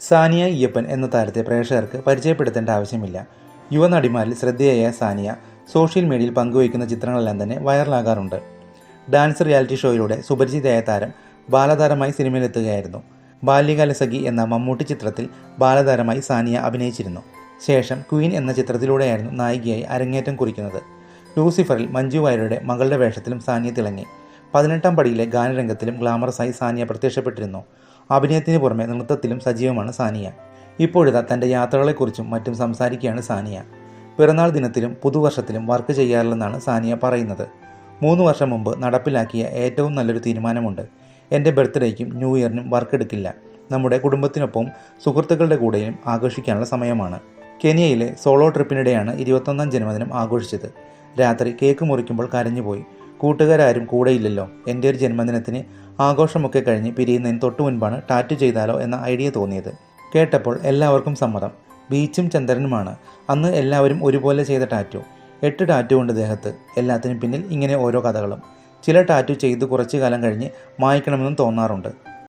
സാനിയ അയ്യപ്പൻ എന്ന താരത്തെ പ്രേക്ഷകർക്ക് പരിചയപ്പെടുത്തേണ്ട ആവശ്യമില്ല. യുവനടിമാരിൽ ശ്രദ്ധേയയായ സാനിയ സോഷ്യൽ മീഡിയയിൽ പങ്കുവയ്ക്കുന്ന ചിത്രങ്ങളെല്ലാം തന്നെ വൈറലാകാറുണ്ട്. ഡാൻസ് റിയാലിറ്റി ഷോയിലൂടെ സുപരിചിതയായ താരം ബാലതാരമായി സിനിമയിലെത്തുകയായിരുന്നു. ബാല്യകാലസഖി എന്ന മമ്മൂട്ടി ചിത്രത്തിൽ ബാലതാരമായി സാനിയ അഭിനയിച്ചിരുന്നു. ശേഷം ക്വീൻ എന്ന ചിത്രത്തിലൂടെയായിരുന്നു നായികയായി അരങ്ങേറ്റം കുറിക്കുന്നത്. ലൂസിഫറിൽ മഞ്ജു വാര്യരുടെ മകളുടെ വേഷത്തിലും സാനിയ തിളങ്ങി. പതിനെട്ടാം പടിയിലെ ഗാനരംഗത്തിലും ഗ്ലാമറസായി സാനിയ പ്രത്യക്ഷപ്പെട്ടിരുന്നു. അഭിനയത്തിന് പുറമെ നൃത്തത്തിലും സജീവമാണ് സാനിയ. ഇപ്പോഴിതാ തന്റെ യാത്രകളെക്കുറിച്ചും മറ്റും സംസാരിക്കുകയാണ് സാനിയ. പിറന്നാൾ ദിനത്തിലും പുതുവർഷത്തിലും വർക്ക് ചെയ്യാറില്ലെന്നാണ് സാനിയ പറയുന്നത്. മൂന്ന് വർഷം മുമ്പ് നടപ്പിലാക്കിയ ഏറ്റവും നല്ലൊരു തീരുമാനമുണ്ട്. എന്റെ ബർത്ത്ഡേക്കും ന്യൂ ഇയറിനും വർക്ക് എടുക്കില്ല. നമ്മുടെ കുടുംബത്തിനൊപ്പം സുഹൃത്തുക്കളുടെ കൂടെയും ആഘോഷിക്കാനുള്ള സമയമാണ്. കെനിയയിലെ സോളോ ട്രിപ്പിനിടെയാണ് ഇരുപത്തൊന്നാം ജന്മദിനം ആഘോഷിച്ചത്. രാത്രി കേക്ക് മുറിക്കുമ്പോൾ കരഞ്ഞുപോയി. കൂട്ടുകാരും കൂടെയില്ലല്ലോ. എന്റെ ഒരു ജന്മദിനത്തിന് ആഘോഷമൊക്കെ കഴിഞ്ഞ് പിരിയുന്നതിന് തൊട്ടു മുൻപാണ് ടാറ്റു ചെയ്താലോ എന്ന ഐഡിയ തോന്നിയത്. കേട്ടപ്പോൾ എല്ലാവർക്കും സമ്മതം. ബീച്ചും ചന്ദ്രനുമാണ്. അന്ന് എല്ലാവരും ഒരുപോലെ ചെയ്ത ടാറ്റു. എട്ട് ടാറ്റു ഉണ്ട് ദേഹത്ത്. എല്ലാത്തിനും പിന്നിൽ ഇങ്ങനെ ഓരോ കഥകളും. ചില ടാറ്റു ചെയ്ത് കുറച്ചു കാലം കഴിഞ്ഞ് മായ്ക്കണമെന്നും തോന്നാറുണ്ട്.